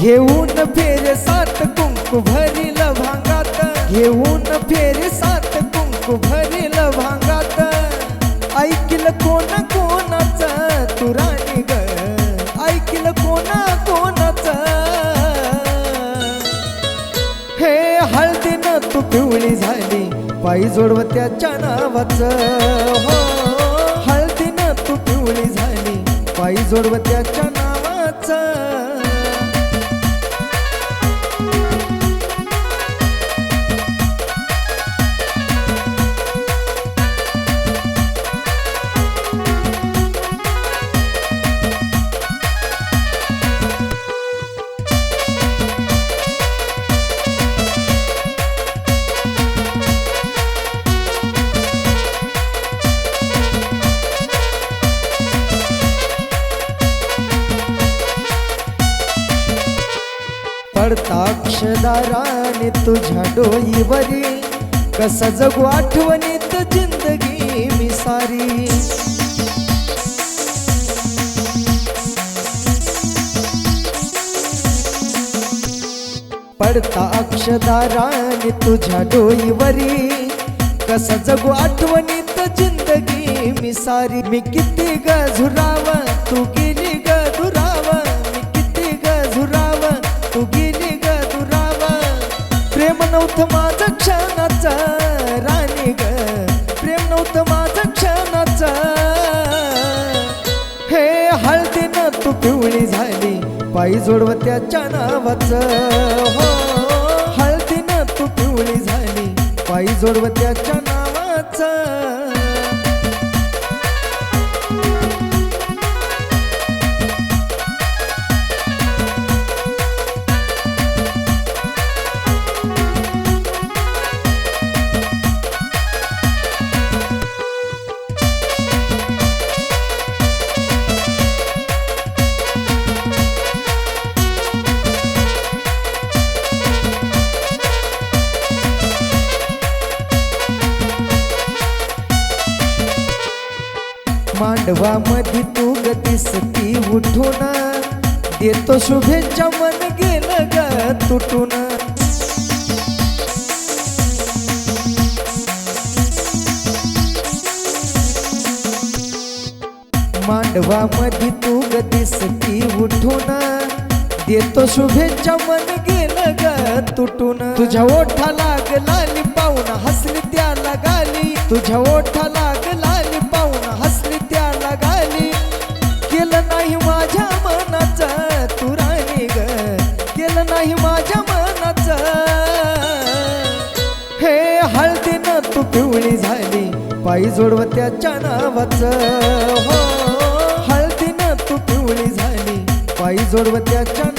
घेऊन फेरे सात कुंकू भरील भांगात. घेऊन फेरे सात कुंकू भरील भांगात. ऐकिल कोण कोणाच तू ग. ऐकिल कोणा कोणाच. हे हळदीनं तू पिवळी झाली पायी जोडवत्याच्या नावाच. हो हळदीनं तू पिवळी झाली पायी जोडवत्याच्या नावाच पडता अक्षदाराने तुझ्या डोईवरी कस जगू आठवणीत जिंदगी मी सारी. पडता अक्षदाराने तुझ्या डोईवरी कस जगू आठवणीत जिंदगी मी सारी. मी किती ग तू गेली नव्हतं माझं क्षणाचं राणी ग. प्रेम नव्हतं माझं क्षणाचं. हे हळदीनं तू पिवळी झाली पायी जोडवत्याच्या नावाचं. हो हळदीनं तू पिवळी झाली पायी जोडवत्याच्या नावाचं. मांडवामध्ये तू गतीसती उठून. देतो शुभेच्छा मन गेलं ग तुटून. मांडवामध्ये तू गतीसती उठून. देतो शुभेच्छा मन गेलं ग तुटून. तुझ्या ओठा लागला लाली पाहून हसली त्याला गाली. तुझ्या ओठा लागला पायी जोडव जोडवत्याच्या नावाच. हो, हो हळदीनं तू पिवळी झाली. पायी जोडवत्याच्या त्याच्या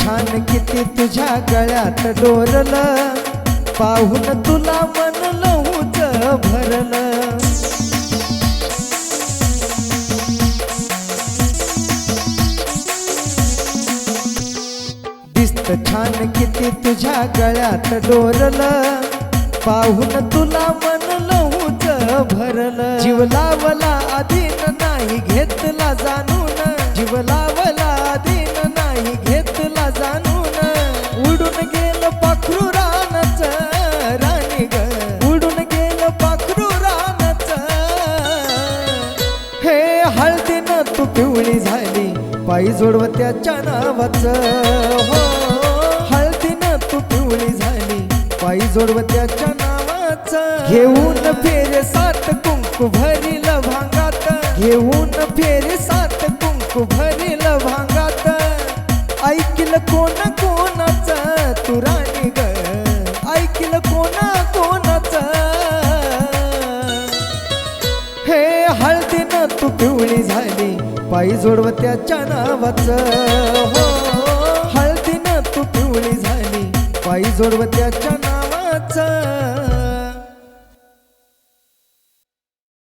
छान किती तुझ्या गळ्यात डोरलं पाहून तुला मन लहूच भरलं. दिसत छान किती तुझ्या गळ्यात डोरलं पाहून तुला मन लहूच भरलं. जीव लावला अधीन नाही घेतला जाणून. बाई जोडव जोडवत्याच्या नावाच हो. हळदीनं तू पिवळी झाली पायी जोडवत्याच्या नावाच घेऊन फेरे सात कुंकू भरील भांगात. घेऊन फेरे सात कुंकू भरील भांगात. ऐकिल कोण कोणाच तू राणी ग? ऐकिल कोणा कोणाच? हे हळदीनं तू पिवळी झाली पायी जोडवत्याच्या नावाचं हो, हो हळदीनं तू पिवळी झाली. पायी जोडवत्याच्या नावाचं